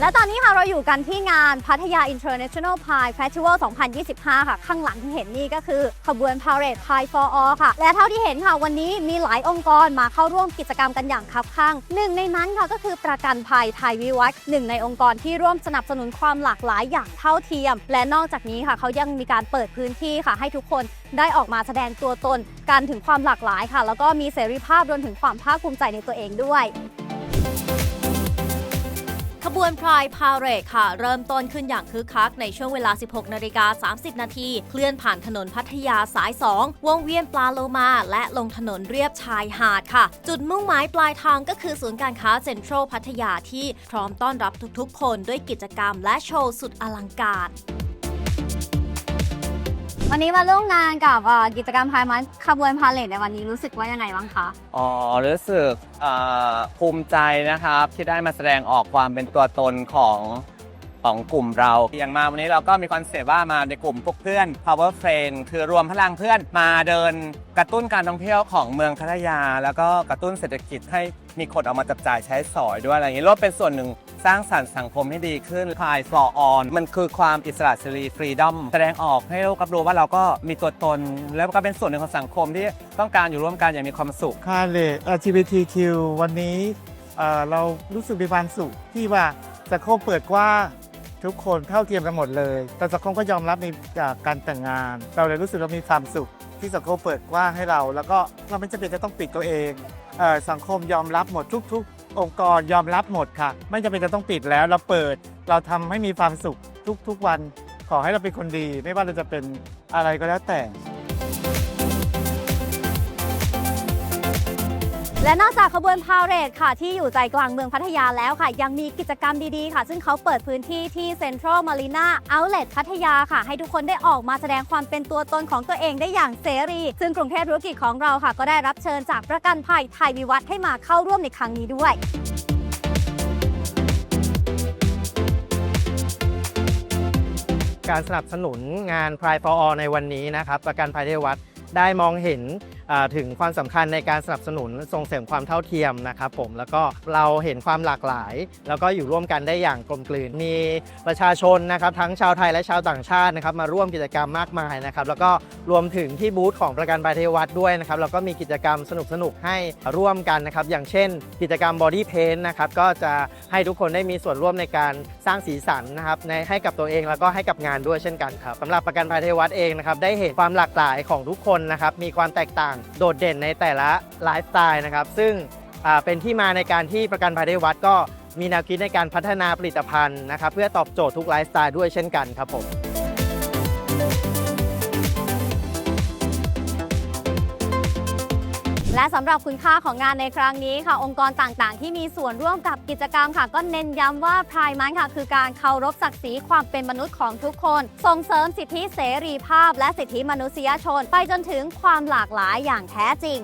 และตอนนี้ค่ะเราอยู่กันที่งานพัทยา International Pie Festival 2025 ค่ะ ข้างหลังที่เห็นนี่ก็คือขบวน Parade Pie for All ค่ะ และเท่าที่เห็นค่ะวันนี้มีหลายองค์กรมาเข้าร่วมกิจกรรมกันอย่างคับข้างหนึ่งในนั้นค่ะก็คือประกันภัยไทยวิวัฒน์หนึ่งในองค์กรที่ร่วมสนับสนุนความหลากหลายอย่างเท่าเทียม และนอกจากนี้ค่ะเขายังมีการเปิดพื้นที่ค่ะ ให้ทุกคนได้ออกมาแสดงตัวตนกันถึงความหลากหลายค่ะ แล้วก็มีเสรีภาพรวมถึงความภาคภูมิใจในตัวเองด้วย ขบวนพรายพาเรดค่ะ เริ่มต้นขึ้นอย่างคึกคักในช่วงเวลา 16 นาฬิกา 30 นาที เคลื่อนผ่านถนนพัทยาสาย 2 วงเวียนปลาโลมา และลงถนนเรียบชายหาดค่ะ จุดมุ่งหมายปลายทางก็คือศูนย์การค้าเซ็นทรัลพัทยาที่พร้อมต้อนรับทุกๆ คนด้วยกิจกรรมและโชว์สุดอลังการ วันนี้มาร่วมงานกับกิจกรรมพายมันขบวนพาเลทในวันนี้รู้สึกว่ายังไงบ้างคะ อ๋อรู้สึกเอ่อภูมิใจนะครับที่ได้มาแสดงออกความเป็นตัวตนของ ของกลุ่มเรา อย่างมาวันนี้เราก็มีคอนเซปต์ว่ามาในกลุ่มพวกเพื่อน power friend คือรวมพลังเพื่อนมาเดินกระตุ้นการท่องเที่ยวของเมืองพัทยา แล้วก็กระตุ้นเศรษฐกิจให้มีคนออกมาจับจ่ายใช้สอยด้วยอะไรอย่างนี้ร่วมเป็นส่วนหนึ่งสร้างสรรค์สังคมให้ดีขึ้นพาย for all มันคือความอิสระเสรีฟรีดอมแสดงออกให้โลกรับรู้ว่าเราก็มีตัวตน แล้วก็เป็นส่วนหนึ่งของสังคมที่ต้องการอยู่ร่วมกันอย่างมีความสุขค่าเล LGBTQ วันนี้เรารู้สึกมีความสุขที่ว่าสังคมเปิดกว่าง ทุกคนเท่าเทียมกันหมดเลย แต่สังคมก็ยอมรับในาการแต่งงาน เราเลยรู้สึกเรามีความสุขที่สังคมเปิดกว้างให้เรา แล้วก็เราไม่จำเป็นจะต้องปิดตัวเองเออสังคมยอมรับหมดทุก ๆ องค์กรยอมรับหมดค่ะ ไม่จำเป็นจะต้องปิดแล้วเราเปิด เราทำให้มีความสุขทุก ๆ วัน ขอให้เราเป็นคนดี ไม่ว่าเราจะเป็นอะไรก็แล้วแต่ และนอกจากขบวนพาเหรดค่ะ ที่อยู่ใจกลางเมืองพัทยาแล้วค่ะ ยังมีกิจกรรมดีๆค่ะ ซึ่งเขาเปิดพื้นที่ที่เซ็นทรัลมารีนาเอาเล t พัทยาค่ะ ให้ทุกคนได้ออกมาแสดงความเป็นตัวตนของตัวเองได้อย่างเสรี ซึ่งกรุงเทพธุรกิจของเราค่ะ ก็ได้รับเชิญจากประกันภัยไทยวิวัฒน์ให้มาเข้าร่วมในครั้งนี้ด้วยการสนับสนุนงาน Pride for All ในวันนี้นะครับ ประกันภัยเทวัฒน์ได้มองเห็น ถึงความสำคัญในการสนับสนุนส่งเสริมความเท่าเทียมนะครับผมแล้วก็เราเห็นความหลากหลาย แล้วก็อยู่ร่วมกันได้อย่างกลมกลืนมีประชาชนนะครับทั้งชาวไทยและชาวต่างชาตินะครับมาร่วมกิจกรรมมากมายนะครับแล้วก็รวมถึงที่บูธของประกันภัยเทวัฒน์ด้วยนะครับแล้วก็มีกิจกรรมสนุกๆให้ร่วมกันนะครับอย่างเช่น กิจกรรม Body Paint นะครับก็จะให้ทุกคนได้มีส่วนร่วมในการสร้างสีสันนะครับให้กับตัวเองแล้วก็ให้กับงานด้วยเช่นกันครับสำหรับประกันภัยเทวัฒน์เองนะครับได้เห็นความหลากหลายของทุกคนนะครับมีความแตกต่างโดดเด่นในแต่ละไลฟ์สไตล์นะครับ ซึ่งเป็นที่มาในการที่ประกันภัยได้วัดก็มีแนวคิดในการพัฒนาผลิตภัณฑ์นะครับ เพื่อตอบโจทย์ทุกไลฟ์สไตล์ด้วยเช่นกันครับผม และสำหรับคุณค่าของงานในครั้งนี้ค่ะ องค์กรต่างๆ ที่มีส่วนร่วมกับกิจกรรมค่ะ ก็เน้นย้ำว่าพรายมันค่ะ คือการเคารพศักดิ์ศรีความเป็นมนุษย์ของทุกคน ส่งเสริมสิทธิเสรีภาพ และสิทธิมนุษยชน ไปจนถึงความหลากหลายอย่างแท้จริง